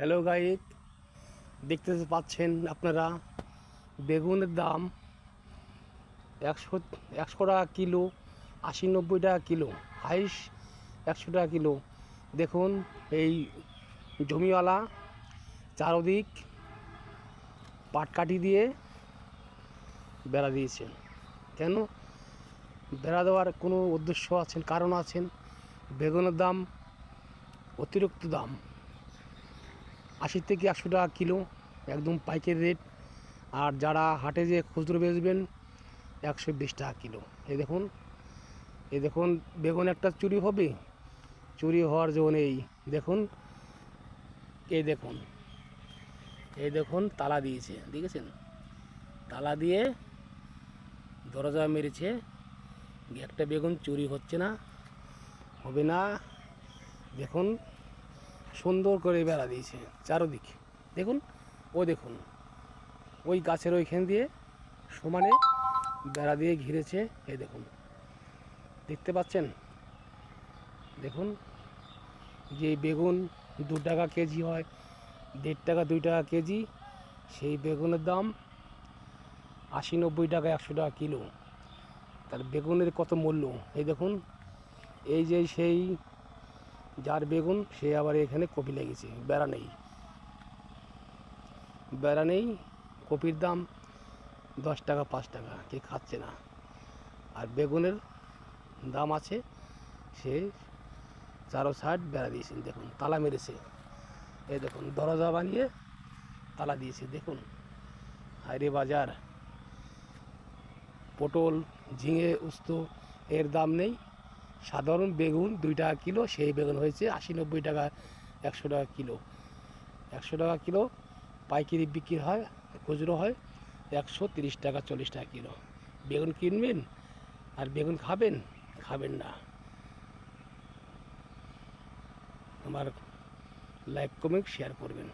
Hello guide দেখতে পাচ্ছেন আপনারা? বেগুনের দাম একশো একশো টাকা কিলো, আশি, নব্বই টাকা কিলো। হাইস একশো টাকা কিলো। দেখুন, এই জমিওয়ালা চারদিক পাটকাঠি দিয়ে বেড়া দিয়েছেন কেন? বেড়া দেওয়ার কোনো উদ্দেশ্য আছেন, কারণ আছেন বেগুনের দাম অতিরিক্ত দাম। আশি থেকে একশো টাকা কিলো, একদম পাইকারি রেট আর যারা হাটে যে খুচরো বেচবেন, একশো বিশ টাকা কিলো। এই দেখুন এই দেখুন, বেগুন একটা চুরি হবে। চুরি হওয়ার জন্য এই দেখুন এই দেখুন এই দেখুন, তালা দিয়েছে, দেখেছেন? তালা দিয়ে দরজা মেরেছে। একটা বেগুন চুরি হচ্ছে না, হবে না। দেখুন সুন্দর করে বেড়া দিয়েছে চারোদিকে। দেখুন, ও দেখুন, ওই গাছের ওইখান দিয়ে সমানে বেড়া দিয়ে ঘিরেছে এই দেখুন। দেখতে পাচ্ছেন? দেখুন, যে বেগুন দু টাকা কেজি হয়, দেড় টাকা, দুই টাকা কেজি, সেই বেগুনের দাম আশি নব্বই টাকা, একশো টাকা কিলো। তার বেগুনের কত মূল্য? এই দেখুন, এই যে সেই যার বেগুন, সে আবার এখানে কপি লেগেছে বেড়া নেই। বেড়া নেই, কপির দাম দশ টাকা, পাঁচ টাকা, কে খাচ্ছে না। আর বেগুনের দাম আছে, সে চারো সাইড বেড়া দিয়েছেন, দেখুন, তালা মেরেছে। এ দেখুন, দরজা বানিয়ে তালা দিয়েছে, দেখুন। হাইরে বাজার, পটল, ঝিঙে, উস্তো, এর দাম নেই। সাধারণ বেগুন দুই টাকা কিলো, সেই বেগুন হয়েছে আশি নব্বই টাকা, একশো টাকা কিলো। একশো টাকা কিলো, পাইকারি বিক্রি হয়, খুচরো হয় একশো তিরিশ টাকা, চল্লিশ টাকা কিলো। বেগুন কিনবেন আর বেগুন খাবেন খাবেন না। আমার লাইক কমেন্ট শেয়ার করবেন।